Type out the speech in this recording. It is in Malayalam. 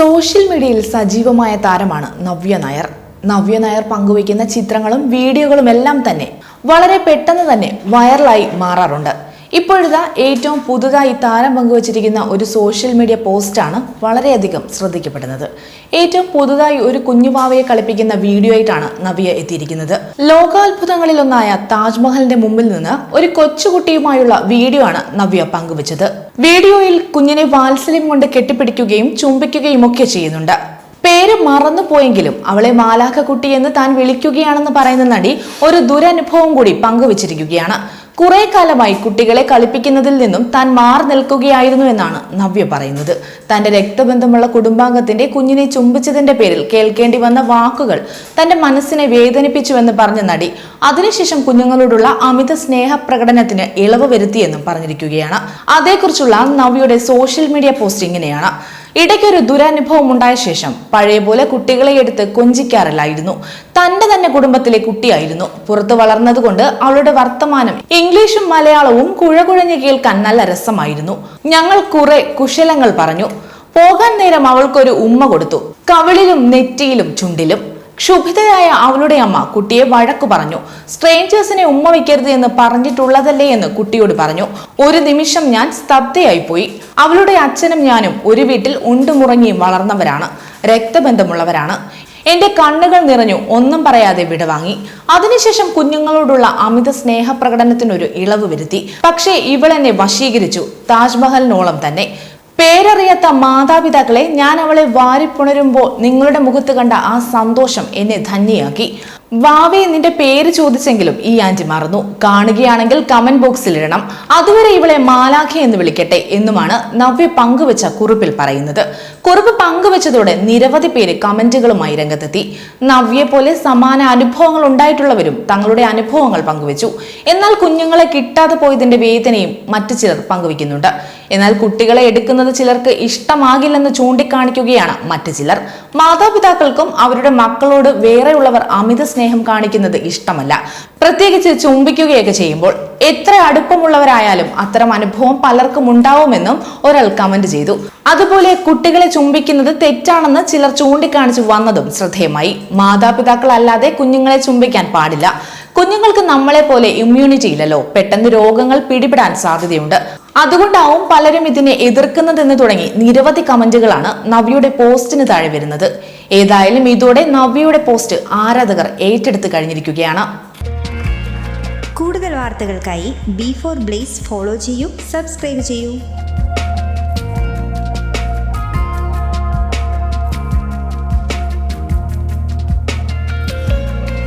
സോഷ്യൽ മീഡിയയിൽ സജീവമായ താരമാണ് നവ്യ നായർ. നവ്യ നായർ പങ്കുവയ്ക്കുന്ന ചിത്രങ്ങളും വീഡിയോകളും എല്ലാം തന്നെ വളരെ പെട്ടെന്ന് തന്നെ വൈറലായി മാറാറുണ്ട്. ഇപ്പോഴിതാ ഏറ്റവും പുതുതായി താരം പങ്കുവച്ചിരിക്കുന്ന ഒരു സോഷ്യൽ മീഡിയ പോസ്റ്റാണ് വളരെയധികം ശ്രദ്ധിക്കപ്പെടുന്നത്. ഏറ്റവും പുതുതായി ഒരു കുഞ്ഞുപാവയെ കളിപ്പിക്കുന്ന വീഡിയോ ആയിട്ടാണ് നവ്യ എത്തിയിരിക്കുന്നത്. ലോകാത്ഭുതങ്ങളിലൊന്നായ താജ്മഹലിന്റെ മുമ്പിൽ നിന്ന് ഒരു കൊച്ചുകുട്ടിയുമായുള്ള വീഡിയോ ആണ് നവ്യ പങ്കുവച്ചത്. വീഡിയോയിൽ കുഞ്ഞിനെ വാത്സല്യം കൊണ്ട് കെട്ടിപ്പിടിക്കുകയും ചുംബിക്കുകയും ഒക്കെ ചെയ്യുന്നുണ്ട്. പേര് മറന്നുപോയെങ്കിലും അവളെ മാലാഖക്കുട്ടി എന്ന് താൻ വിളിക്കുകയാണെന്ന് പറയുന്ന നടി ഒരു ദുരനുഭവം കൂടി പങ്കുവച്ചിരിക്കുകയാണ്. കുറെ കാലമായി കുട്ടികളെ കളിപ്പിക്കുന്നതിൽ നിന്നും താൻ മാറി നിൽക്കുകയായിരുന്നു എന്നാണ് നവ്യ പറയുന്നത്. തന്റെ രക്തബന്ധമുള്ള കുടുംബാംഗത്തിന്റെ കുഞ്ഞിനെ ചുംബിച്ചതിന്റെ പേരിൽ കേൾക്കേണ്ടി വന്ന വാക്കുകൾ തന്റെ മനസ്സിനെ വേദനിപ്പിച്ചുവെന്ന് പറഞ്ഞ നടി അതിനുശേഷം കുഞ്ഞുങ്ങളോടുള്ള അമിത സ്നേഹ പ്രകടനത്തിന് ഇളവ് വരുത്തിയെന്നും പറഞ്ഞിരിക്കുകയാണ്. അതേക്കുറിച്ചുള്ള നവ്യയുടെ സോഷ്യൽ മീഡിയ പോസ്റ്റ് ഇങ്ങനെയാണ്. ഇടയ്ക്കൊരു ദുരനുഭവം ഉണ്ടായ ശേഷം പഴയ പോലെ കുട്ടികളെ എടുത്ത് കൊഞ്ചിക്കാറില്ലായിരുന്നു തന്റെ തന്നെ കുടുംബത്തിലെ കുട്ടിയായിരുന്നു. പുറത്തു വളർന്നതുകൊണ്ട് അവളുടെ വർത്തമാനം ഇംഗ്ലീഷും മലയാളവും കുഴകുഴഞ്ഞ് കേൾക്കാൻ നല്ല രസമായിരുന്നു. ഞങ്ങൾ കുറെ കുശലങ്ങൾ പറഞ്ഞു. പോകാൻ നേരം അവൾക്കൊരു ഉമ്മ കൊടുത്തു. കവിളിലും നെറ്റിയിലും ചുണ്ടിലും. ക്ഷുഭിതയായ അവളുടെ അമ്മ കുട്ടിയെ വഴക്കു പറഞ്ഞു. സ്ട്രേഞ്ചേഴ്സിനെ ഉമ്മ വയ്ക്കരുത് എന്ന് പറഞ്ഞിട്ടുള്ളതല്ലേ എന്ന് കുട്ടിയോട് പറഞ്ഞു. ഒരു നിമിഷം ഞാൻ സ്തബ്ധയായി പോയി അവളുടെ അച്ഛനും ഞാനും ഒരു വീട്ടിൽ ഉണ്ടുമുറങ്ങിയും വളർന്നവരാണ്. രക്തബന്ധമുള്ളവരാണ്. എന്റെ കണ്ണുകൾ നിറഞ്ഞു ഒന്നും പറയാതെ വിടവാങ്ങി. അതിനുശേഷം കുഞ്ഞുങ്ങളോടുള്ള അമിത സ്നേഹപ്രകടനത്തിനൊരു ഇളവ് വരുത്തി. പക്ഷേ ഇവളെന്നെ വശീകരിച്ചു. താജ്മഹലിനോളം തന്നെ. പേരറിയാത്ത മാതാപിതാക്കളെ ഞാൻ അവളെ വാരിപ്പുണരുമ്പോൾ നിങ്ങളുടെ മുഖത്ത് കണ്ട ആ സന്തോഷം എന്നെ ധന്യയാക്കി. വാവേ നിന്റെ പേര് ചോദിച്ചെങ്കിലും ഈ ആന്റി മറന്നു. കാണുകയാണെങ്കിൽ കമന്റ് ബോക്സിൽ ഇടണം. അതുവരെ ഇവളെ മാലാഖ എന്ന് വിളിക്കട്ടെ എന്നുമാണ് നവ്യ പങ്കുവച്ച കുറിപ്പിൽ പറയുന്നത്. കുറിപ്പ് പങ്കുവച്ചതോടെ നിരവധി പേര് കമന്റുകളുമായി രംഗത്തെത്തി. നവ്യെ പോലെ സമാന അനുഭവങ്ങൾ ഉണ്ടായിട്ടുള്ളവരും തങ്ങളുടെ അനുഭവങ്ങൾ പങ്കുവച്ചു. എന്നാൽ കുഞ്ഞുങ്ങളെ കിട്ടാതെ പോയതിന്റെ വേദനയും മറ്റു ചിലർ പങ്കുവയ്ക്കുന്നുണ്ട്. എന്നാൽ കുട്ടികളെ എടുക്കുന്നത് ചിലർക്ക് ഇഷ്ടമാകില്ലെന്ന് ചൂണ്ടിക്കാണിക്കുകയാണ് മറ്റു ചിലർ. മാതാപിതാക്കൾക്കും അവരുടെ മക്കളോട് വേറെയുള്ളവർ അമിത സ്നേഹം കാണിക്കുന്നത് ഇഷ്ടമല്ല. പ്രത്യേകിച്ച് ചുംബിക്കുകയൊക്കെ ചെയ്യുമ്പോൾ എത്ര അടുപ്പമുള്ളവരായാലും അത്തരം അനുഭവം പലർക്കും ഉണ്ടാവുമെന്നും ഒരാൾ കമന്റ് ചെയ്തു. അതുപോലെ കുട്ടികളെ ചുംബിക്കുന്നത് തെറ്റാണെന്ന് ചിലർ ചൂണ്ടിക്കാണിച്ചു വന്നതും ശ്രദ്ധേയമായി. മാതാപിതാക്കൾ അല്ലാതെ കുഞ്ഞുങ്ങളെ ചുംബിക്കാൻ പാടില്ല. കുഞ്ഞുങ്ങൾക്ക് നമ്മളെ പോലെ ഇമ്മ്യൂണിറ്റി ഇല്ലല്ലോ. പെട്ടെന്ന് രോഗങ്ങൾ പിടിപെടാൻ സാധ്യതയുണ്ട്. അതുകൊണ്ടാവും പലരും ഇതിനെ എതിർക്കുന്നതെന്ന് തുടങ്ങി. നിരവധി കമന്റുകളാണ് നവ്യയുടെ പോസ്റ്റിന് താഴെ വരുന്നത്. ഏതായാലും ഇതോടെ നവ്യയുടെ പോസ്റ്റ് ആരാധകർ ഏറ്റെടുത്ത് കഴിഞ്ഞിരിക്കുകയാണ്. കൂടുതൽ വാർത്തകൾക്കായി ബി ഫോർ ബ്ലേസ് ഫോളോ ചെയ്യൂ സബ്സ്ക്രൈബ് ചെയ്യൂ.